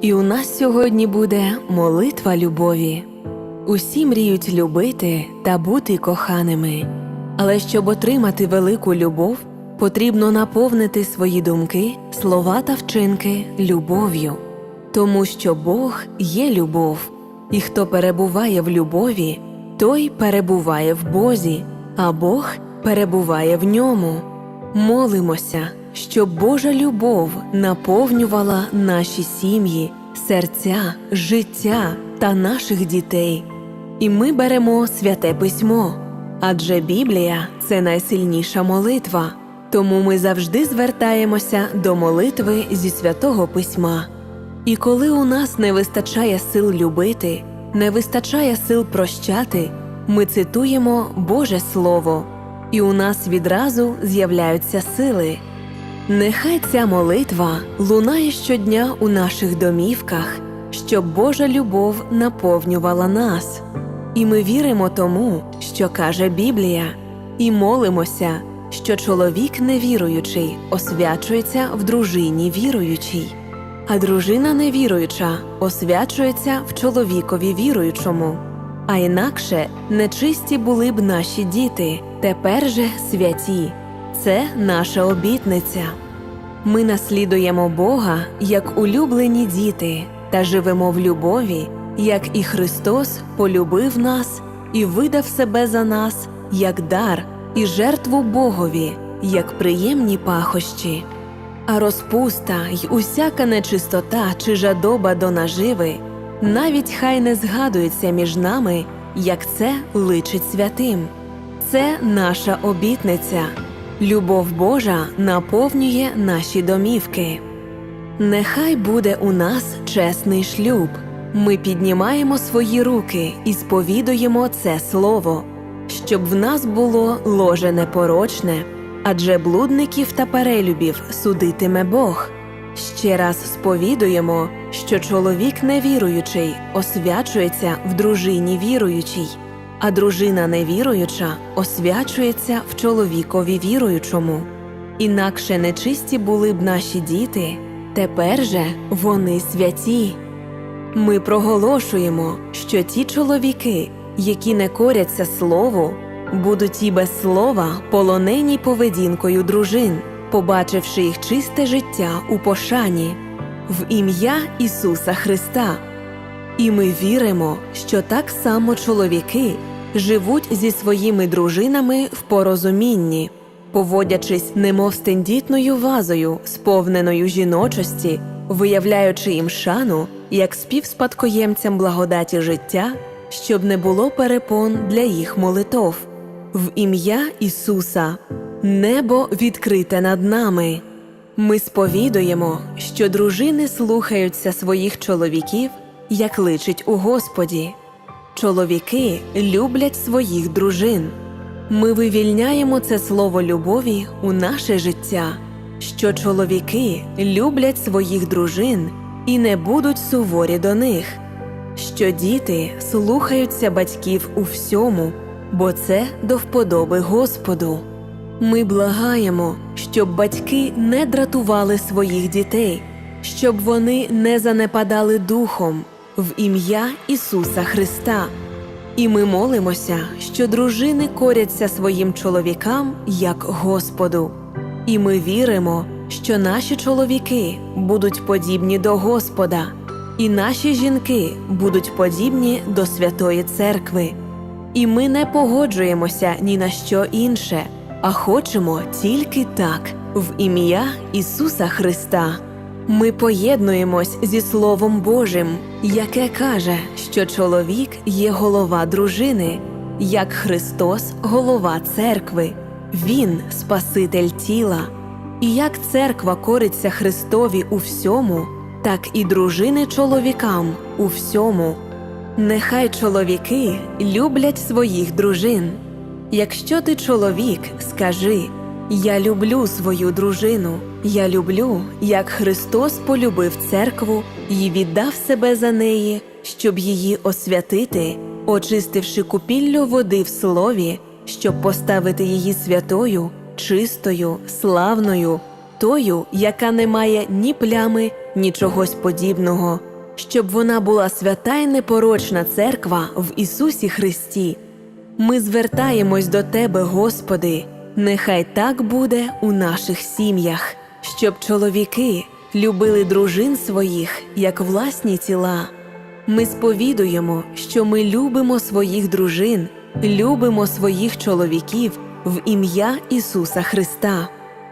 І у нас сьогодні буде молитва любові. Усі мріють любити та бути коханими. Але щоб отримати велику любов, потрібно наповнити свої думки, слова та вчинки любов'ю. Тому що Бог є любов, і хто перебуває в любові, той перебуває в Бозі, а Бог перебуває в ньому. Молимося, щоб Божа любов наповнювала наші сім'ї, серця, життя та наших дітей. І ми беремо святе письмо, адже Біблія це найсильніша молитва, тому ми завжди звертаємося до молитви зі святого письма. І коли у нас не вистачає сил любити, не вистачає сил прощати, ми цитуємо Боже Слово, і у нас відразу з'являються сили. Нехай ця молитва лунає щодня у наших домівках, щоб Божа любов наповнювала нас. І ми віримо тому, що каже Біблія, і молимося, що чоловік невіруючий освячується в дружині віруючій, а дружина невіруюча освячується в чоловікові віруючому. А інакше нечисті були б наші діти, тепер же святі. Це наша обітниця. Ми наслідуємо Бога як улюблені діти та живемо в любові, як і Христос полюбив нас і видав себе за нас як дар і жертву Богові, як приємні пахощі. А розпуста й усяка нечистота чи жадоба до наживи навіть хай не згадується між нами, як це личить святим. Це наша обітниця. Любов Божа наповнює наші домівки. Нехай буде у нас чесний шлюб. Ми піднімаємо свої руки і сповідуємо це слово, щоб в нас було ложе непорочне, адже блудників та перелюбів судитиме Бог. Ще раз сповідуємо, що чоловік невіруючий освячується в дружині віруючій, а дружина невіруюча освячується в чоловікові віруючому. Інакше нечисті були б наші діти, тепер же вони святі. Ми проголошуємо, що ті чоловіки, які не коряться слову, будуть і без слова полонені поведінкою дружин, побачивши їх чисте життя у пошані, в ім'я Ісуса Христа. І ми віримо, що так само чоловіки живуть зі своїми дружинами в порозумінні, поводячись немов з тендітною вазою, сповненою жіночості, виявляючи їм шану як співспадкоємцям благодаті життя, щоб не було перепон для їх молитов. В ім'я Ісуса небо відкрите над нами. Ми сповідуємо, що дружини слухаються своїх чоловіків, як личить у Господі. Чоловіки люблять своїх дружин. Ми вивільняємо це слово любові у наше життя, що чоловіки люблять своїх дружин і не будуть суворі до них, що діти слухаються батьків у всьому, бо це до вподоби Господу. Ми благаємо, щоб батьки не дратували своїх дітей, щоб вони не занепадали духом в ім'я Ісуса Христа. І ми молимося, що дружини коряться своїм чоловікам як Господу. І ми віримо, що наші чоловіки будуть подібні до Господа, і наші жінки будуть подібні до Святої Церкви. І ми не погоджуємося ні на що інше, а хочемо тільки так, в ім'я Ісуса Христа. Ми поєднуємось зі Словом Божим, яке каже, що чоловік є голова дружини, як Христос голова церкви, Він Спаситель тіла. І як церква кориться Христові у всьому, так і дружини чоловікам у всьому. Нехай чоловіки люблять своїх дружин. Якщо ти чоловік, скажи Я люблю свою дружину, я люблю, як Христос полюбив церкву і віддав себе за неї, щоб її освятити, очистивши купіллю води в слові, щоб поставити її святою, чистою, славною, тою, яка не має ні плями, ні чогось подібного, щоб вона була свята й непорочна церква в Ісусі Христі. Ми звертаємось до Тебе, Господи, нехай так буде у наших сім'ях, щоб чоловіки любили дружин своїх як власні тіла. Ми сповідуємо, що ми любимо своїх дружин, любимо своїх чоловіків в ім'я Ісуса Христа.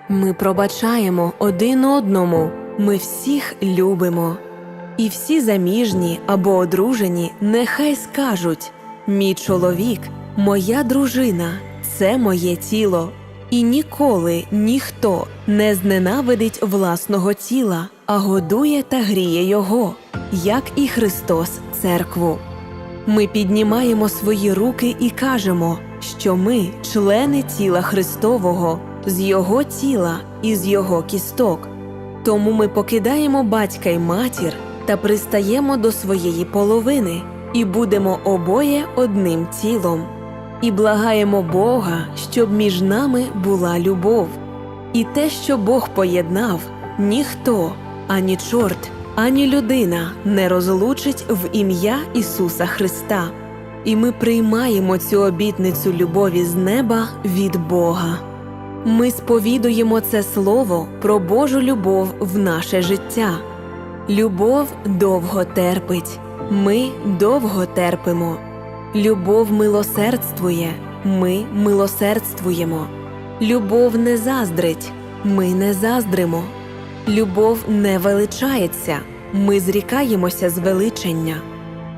Ми пробачаємо один одному, ми всіх любимо. І всі заміжні або одружені нехай скажуть: мій чоловік, моя дружина це моє тіло. І ніколи ніхто не зненавидить власного тіла, а годує та гріє його, як і Христос церкву. Ми піднімаємо свої руки і кажемо, що ми члени тіла Христового, з Його тіла і з Його кісток. Тому ми покидаємо батька й матір та пристаємо до своєї половини і будемо обоє одним тілом. І благаємо Бога, щоб між нами була любов. І те, що Бог поєднав, ніхто, ані чорт, ані людина не розлучить в ім'я Ісуса Христа. І ми приймаємо цю обітницю любові з неба від Бога. Ми сповідуємо це слово про Божу любов в наше життя. Любов довго терпить, ми довго терпимо. Любов милосердствує, ми милосердствуємо. Любов не заздрить, ми не заздримо. Любов не величається, ми зрікаємося з величення.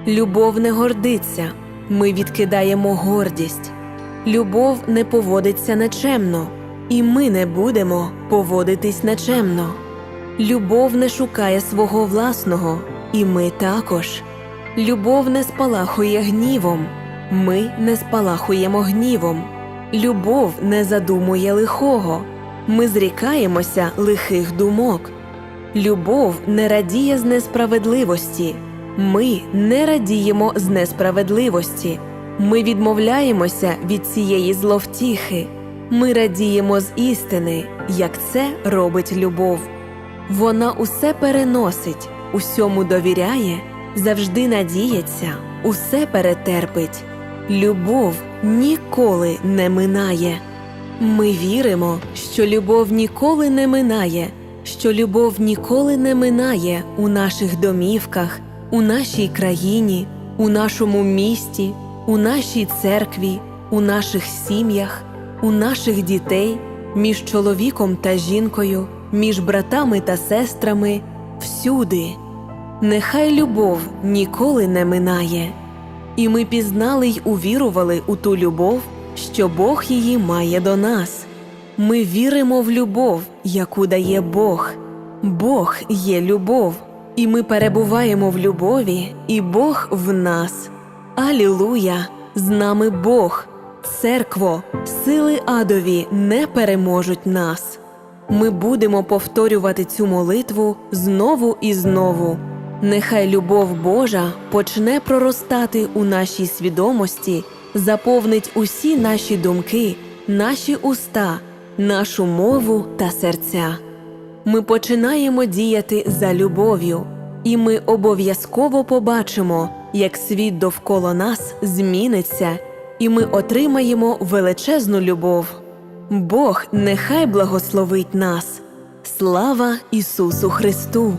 Любов не гордиться, ми відкидаємо гордість. Любов не поводиться нечемно, і ми не будемо поводитись нечемно. Любов не шукає свого власного, і ми також. Любов не спалахує гнівом, ми не спалахуємо гнівом. Любов не задумує лихого, ми зрікаємося лихих думок. Любов не радіє з несправедливості, ми не радіємо з несправедливості. Ми відмовляємося від цієї зловтіхи, ми радіємо з істини, як це робить любов. Вона усе переносить, усьому довіряє, завжди надіється, усе перетерпить. Любов ніколи не минає. Ми віримо, що любов ніколи не минає, що любов ніколи не минає у наших домівках, у нашій країні, у нашому місті, у нашій церкві, у наших сім'ях, у наших дітей, між чоловіком та жінкою, між братами та сестрами, всюди. Нехай любов ніколи не минає. І ми пізнали й увірували у ту любов, що Бог її має до нас. Ми віримо в любов, яку дає Бог. Бог є любов, і ми перебуваємо в любові, і Бог в нас. Алілуя! З нами Бог, церкво, сили адові не переможуть нас. Ми будемо повторювати цю молитву знову і знову. Нехай любов Божа почне проростати у нашій свідомості, заповнить усі наші думки, наші уста, нашу мову та серця. Ми починаємо діяти за любов'ю, і ми обов'язково побачимо, як світ довкола нас зміниться, і ми отримаємо величезну любов. Бог нехай благословить нас. Слава Ісусу Христу!